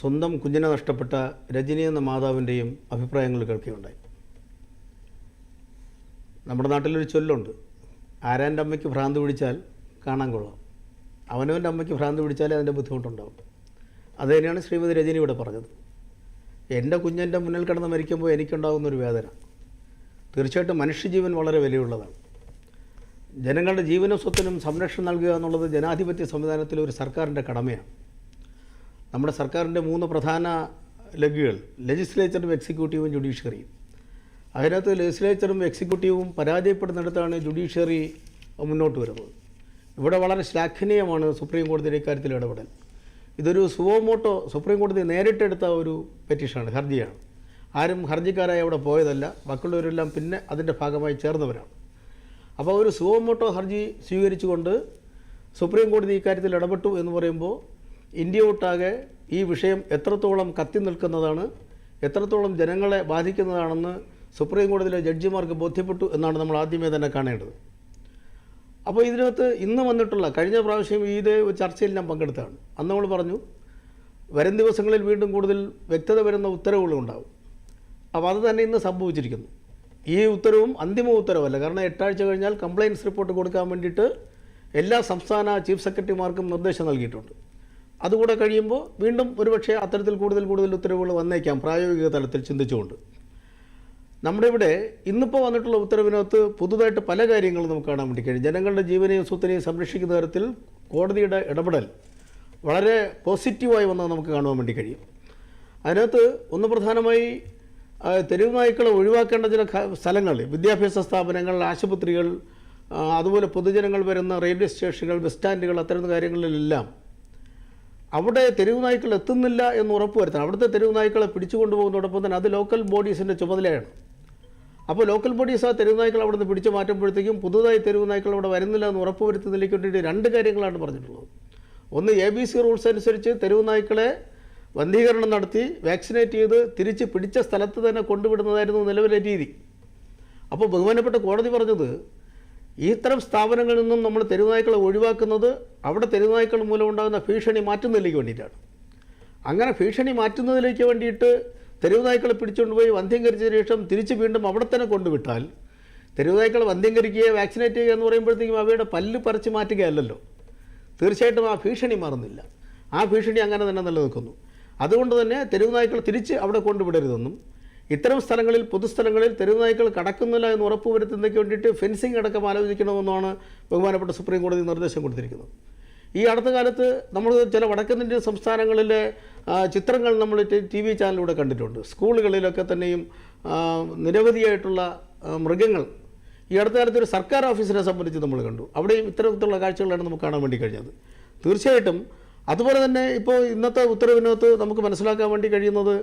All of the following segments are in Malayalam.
സ്വന്തം കുഞ്ഞിനെ നഷ്ടപ്പെട്ട രജനി എന്ന മാതാവിന്റെയും അഭിപ്രായങ്ങൾ കേൾക്കുകയുണ്ടായി. നമ്മുടെ നാട്ടിലൊരു ചൊല്ലുണ്ട്. ആരാന്റെ അമ്മയ്ക്ക് ഭ്രാന്ത് പിടിച്ചാൽ കാണാൻ കൊള്ളാം. അവനവന്റെ അമ്മയ്ക്ക് ഭ്രാന്ത് പിടിച്ചാലേ അതിന്റെ ബുദ്ധിമുട്ടുണ്ടാവും. അത് തന്നെയാണ് ശ്രീമതി രജനി ഇവിടെ പറഞ്ഞത്. എന്റെ കുഞ്ഞെന്റെ മുന്നിൽ കിടന്ന് മരിക്കുമ്പോൾ എനിക്കുണ്ടാകുന്നൊരു വേദന. തീർച്ചയായിട്ടും മനുഷ്യജീവൻ വളരെ വിലയുള്ളതാണ്. ജനങ്ങളുടെ ജീവനും സ്വത്തിനും സംരക്ഷണം നൽകുക എന്നുള്ളത് ജനാധിപത്യ സംവിധാനത്തിലെ ഒരു സർക്കാരിന്റെ കടമയാണ്. നമ്മുടെ സർക്കാരിന്റെ മൂന്ന് പ്രധാന ലഗുകൾ ലെജിസ്ലേച്ചറും എക്സിക്യൂട്ടീവും ജുഡീഷ്യറിയും അതിനകത്ത് ലെജിസ്ലേച്ചറും എക്സിക്യൂട്ടീവും പരാജയപ്പെടുന്നിടത്താണ് ജുഡീഷ്യറി മുന്നോട്ട് വരുന്നത്. ഇവിടെ വളരെ ശ്ലാഘനീയമാണ് സുപ്രീം കോടതിയുടെ ഇക്കാര്യത്തിൽ ഇടപെടൽ. ഇതൊരു സുവോമോട്ടോ സുപ്രീം കോടതി നേരിട്ടെടുത്ത ഒരു പെറ്റീഷനാണ് ഹർജിയാണ്. ആരും ഹർജിക്കാരായി അവിടെ പോയതല്ല ബാക്കിയുള്ളവരെല്ലാം പിന്നെ അതിന്റെ ഭാഗമായി ചേർന്നവരാണ്. അപ്പോൾ ഒരു സുവോമോട്ടോ ഹർജി സ്വീകരിച്ചുകൊണ്ട് സുപ്രീം കോടതി ഇക്കാര്യത്തിൽ ഇടപെട്ടു എന്ന് പറയുമ്പോൾ ഇന്ത്യ ഒട്ടാകെ ഈ വിഷയം എത്രത്തോളം കത്തി നിൽക്കുന്നതാണ് എത്രത്തോളം ജനങ്ങളെ ബാധിക്കുന്നതാണെന്ന് സുപ്രീം കോടതിയിലെ ജഡ്ജിമാർക്ക് ബോധ്യപ്പെട്ടു എന്നാണ് നമ്മൾ ആദ്യമേ തന്നെ കാണേണ്ടത്. അപ്പോൾ ഇതിനകത്ത് ഇന്ന് വന്നിട്ടുള്ള കഴിഞ്ഞ പ്രാവശ്യം ഇതേ ചർച്ചയിൽ ഞാൻ പങ്കെടുത്താണ് അന്ന് നമ്മൾ പറഞ്ഞു വരും ദിവസങ്ങളിൽ വീണ്ടും കൂടുതൽ വ്യക്തത വരുന്ന ഉത്തരവുകൾ ഉണ്ടാവും. അപ്പോൾ അത് തന്നെ ഇന്ന് സംഭവിച്ചിരിക്കുന്നു. ഈ ഉത്തരവും അന്തിമ ഉത്തരവല്ല. കാരണം എട്ടാഴ്ച കഴിഞ്ഞാൽ കംപ്ലയിൻസ് റിപ്പോർട്ട് കൊടുക്കാൻ വേണ്ടിയിട്ട് എല്ലാ സംസ്ഥാന ചീഫ് സെക്രട്ടറിമാർക്കും നിർദ്ദേശം നൽകിയിട്ടുണ്ട്. അതുകൂടെ കഴിയുമ്പോൾ വീണ്ടും ഒരുപക്ഷെ അത്തരത്തിൽ കൂടുതൽ കൂടുതൽ ഉത്തരവുകൾ വന്നേക്കാം പ്രായോഗിക തലത്തിൽ ചിന്തിച്ചുകൊണ്ട്. നമ്മുടെ ഇവിടെ ഇന്നിപ്പോൾ വന്നിട്ടുള്ള ഉത്തരവിനകത്ത് പുതുതായിട്ട് പല കാര്യങ്ങളും നമുക്ക് കാണാൻ വേണ്ടി കഴിയും. ജനങ്ങളുടെ ജീവനെയും സ്വത്തിനെയും സംരക്ഷിക്കുന്ന തരത്തിൽ കോടതിയുടെ ഇടപെടൽ വളരെ പോസിറ്റീവായി വന്നത് നമുക്ക് കാണുവാൻ വേണ്ടി കഴിയും. അതിനകത്ത് ഒന്ന് പ്രധാനമായി തെരുവ് നായ്ക്കളെ ഒഴിവാക്കേണ്ട ചില സ്ഥലങ്ങൾ വിദ്യാഭ്യാസ സ്ഥാപനങ്ങൾ ആശുപത്രികൾ അതുപോലെ പൊതുജനങ്ങൾ വരുന്ന റെയിൽവേ സ്റ്റേഷനുകൾ ബസ് സ്റ്റാൻഡുകൾ അത്തരം കാര്യങ്ങളിലെല്ലാം അവിടെ തെരുവ് നായ്ക്കൾ എത്തുന്നില്ല എന്ന് ഉറപ്പുവരുത്തണം അവിടുത്തെ തെരുവ് നായ്ക്കളെ പിടിച്ചു കൊണ്ടുപോകുന്നതോടൊപ്പം തന്നെ അത് ലോക്കൽ ബോഡീസിന്റെ ചുമതലയാണ്. അപ്പോൾ ലോക്കൽ ബോഡീസ് ആ തെരുവ് നായ്ക്കൾ അവിടെ നിന്ന് പിടിച്ചു മാറ്റുമ്പോഴത്തേക്കും പുതുതായി തെരുവ് നായ്ക്കൾ അവിടെ വരുന്നില്ല എന്ന് ഉറപ്പുവരുത്തുന്നതിലേക്ക് വേണ്ടിയിട്ട് രണ്ട് കാര്യങ്ങളാണ് പറഞ്ഞിട്ടുള്ളത്. ഒന്ന് എ ബി സി റൂൾസ് അനുസരിച്ച് തെരുവ് നായ്ക്കളെ വന്ധീകരണം നടത്തി വാക്സിനേറ്റ് ചെയ്ത് തിരിച്ച് പിടിച്ച സ്ഥലത്ത് തന്നെ കൊണ്ടുവിടുന്നതായിരുന്നു നിലവിലെ രീതി. അപ്പോൾ ബഹുമാനപ്പെട്ട കോടതി പറഞ്ഞത് ഇത്തരം സ്ഥാപനങ്ങളിൽ നിന്നും നമ്മൾ തെരുവുനായ്ക്കളെ ഒഴിവാക്കുന്നത് അവിടെ തെരുവുനായ്ക്കൾ മൂലം ഉണ്ടാകുന്ന ഭീഷണി മാറ്റുന്നതിലേക്ക് വേണ്ടിയിട്ടാണ്. അങ്ങനെ ഭീഷണി മാറ്റുന്നതിലേക്ക് വേണ്ടിയിട്ട് തെരുവുനായ്ക്കളെ പിടിച്ചുകൊണ്ടുപോയി വന്ധ്യംകരിച്ചതിന് ശേഷം തിരിച്ച് വീണ്ടും അവിടെ തന്നെ കൊണ്ടുവിട്ടാൽ തെരുവുനായ്ക്കളെ വന്ധ്യംകരിക്കുകയോ വാക്സിനേറ്റ് ചെയ്യുക എന്ന് പറയുമ്പോഴത്തേക്കും അവയുടെ പല്ല് പറിച്ച് മാറ്റുകയല്ലല്ലോ. തീർച്ചയായിട്ടും ആ ഭീഷണി മാറുന്നില്ല. ആ ഭീഷണി അങ്ങനെ തന്നെ നിലനിൽക്കുന്നു. അതുകൊണ്ട് തന്നെ തെരുവുനായ്ക്കൾ തിരിച്ച് അവിടെ കൊണ്ടുവിടരുതെന്നും ഇത്തരം സ്ഥലങ്ങളിൽ പൊതുസ്ഥലങ്ങളിൽ തെരുവുനായ്ക്കൾ കടക്കുന്നില്ല എന്ന് ഉറപ്പുവരുത്തുന്നതിന് വേണ്ടിയിട്ട് ഫെൻസിങ് അടക്കം ആലോചിക്കണമെന്നാണ് ബഹുമാനപ്പെട്ട സുപ്രീം കോടതി നിർദ്ദേശം കൊടുത്തിരിക്കുന്നത്. ഈ അടുത്ത കാലത്ത് നമ്മൾ ചില വടക്കുന്നിന്റെ സംസ്ഥാനങ്ങളിലെ ചിത്രങ്ങൾ നമ്മൾ ടി വി ചാനലിലൂടെ കണ്ടിട്ടുണ്ട്. സ്കൂളുകളിലൊക്കെ തന്നെയും നിരവധിയായിട്ടുള്ള മൃഗങ്ങൾ. ഈ അടുത്ത കാലത്ത് ഒരു സർക്കാർ ഓഫീസിനെ സംബന്ധിച്ച് നമ്മൾ കണ്ടു. അവിടെയും ഇത്തരത്തിലുള്ള കാഴ്ചകളാണ് നമുക്ക് കാണാൻ വേണ്ടി കഴിഞ്ഞത്. തീർച്ചയായിട്ടും അതുപോലെ തന്നെ ഇപ്പോൾ ഇന്നത്തെ ഉത്തരവിനകത്ത് നമുക്ക് മനസ്സിലാക്കാൻ വേണ്ടി കഴിയുന്നത്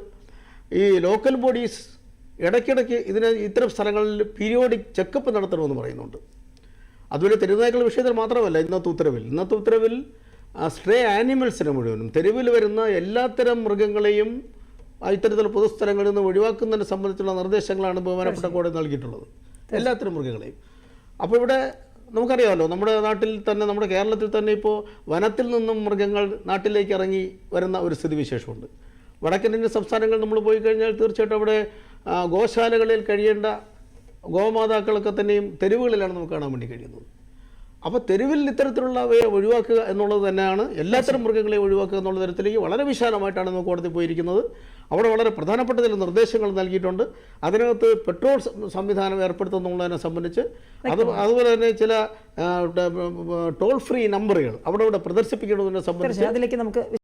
ഈ ലോക്കൽ ബോഡീസ് ഇടയ്ക്കിടയ്ക്ക് ഇതിന് ഇത്തരം സ്ഥലങ്ങളിൽ പീരിയോഡിക് ചെക്കപ്പ് നടത്തണമെന്ന് പറയുന്നുണ്ട്. അതുപോലെ തെരുവുനായ്ക്കൾ വിഷയത്തിൽ മാത്രമല്ല ഇന്നത്തെ ഉത്തരവിൽ. ഇന്നത്തെ ഉത്തരവിൽ സ്ട്രേ ആനിമൽസിനെ മുഴുവനും തെരുവിൽ വരുന്ന എല്ലാത്തരം മൃഗങ്ങളെയും ഇത്തരത്തിൽ ഇത്തരത്തിലുള്ള പൊതുസ്ഥലങ്ങളിൽ നിന്ന് ഒഴിവാക്കുന്നതിനെ സംബന്ധിച്ചുള്ള നിർദ്ദേശങ്ങളാണ് ബഹുമാനപ്പെട്ട കോടതി നൽകിയിട്ടുള്ളത്. എല്ലാത്തരം മൃഗങ്ങളെയും. അപ്പോൾ ഇവിടെ നമുക്കറിയാമല്ലോ നമ്മുടെ നാട്ടിൽ തന്നെ നമ്മുടെ കേരളത്തിൽ തന്നെ ഇപ്പോൾ വനത്തിൽ നിന്നും മൃഗങ്ങൾ നാട്ടിലേക്ക് ഇറങ്ങി വരുന്ന ഒരു സ്ഥിതിവിശേഷമുണ്ട്. വടക്കൻ സംസ്ഥാനങ്ങൾ നമ്മൾ പോയി കഴിഞ്ഞാൽ തീർച്ചയായിട്ടും അവിടെ ഗോശാലകളിൽ കഴിയേണ്ട ഗോമാതാക്കളൊക്കെ തന്നെയും തെരുവുകളിലാണ് നമുക്ക് കാണാൻ വേണ്ടി കഴിയുന്നത്. അപ്പോൾ തെരുവിൽ ഇത്തരത്തിലുള്ളവയെ ഒഴിവാക്കുക എന്നുള്ളത് തന്നെയാണ് എല്ലാത്തരം മൃഗങ്ങളെയും ഒഴിവാക്കുക എന്നുള്ള തരത്തിലേക്ക് വളരെ വിശാലമായിട്ടാണ് നമുക്ക് കോടതി പോയിരിക്കുന്നത്. അവിടെ വളരെ പ്രധാനപ്പെട്ട ചില നിർദ്ദേശങ്ങൾ നൽകിയിട്ടുണ്ട്. അതിനകത്ത് പെട്രോൾ സംവിധാനം ഏർപ്പെടുത്തുന്നുള്ളതിനെ സംബന്ധിച്ച് അത് അതുപോലെ തന്നെ ചില ടോൾ ഫ്രീ നമ്പറുകൾ അവിടെ ഇവിടെ പ്രദർശിപ്പിക്കുന്നതിനെ സംബന്ധിച്ച് അതിലേക്ക് നമുക്ക്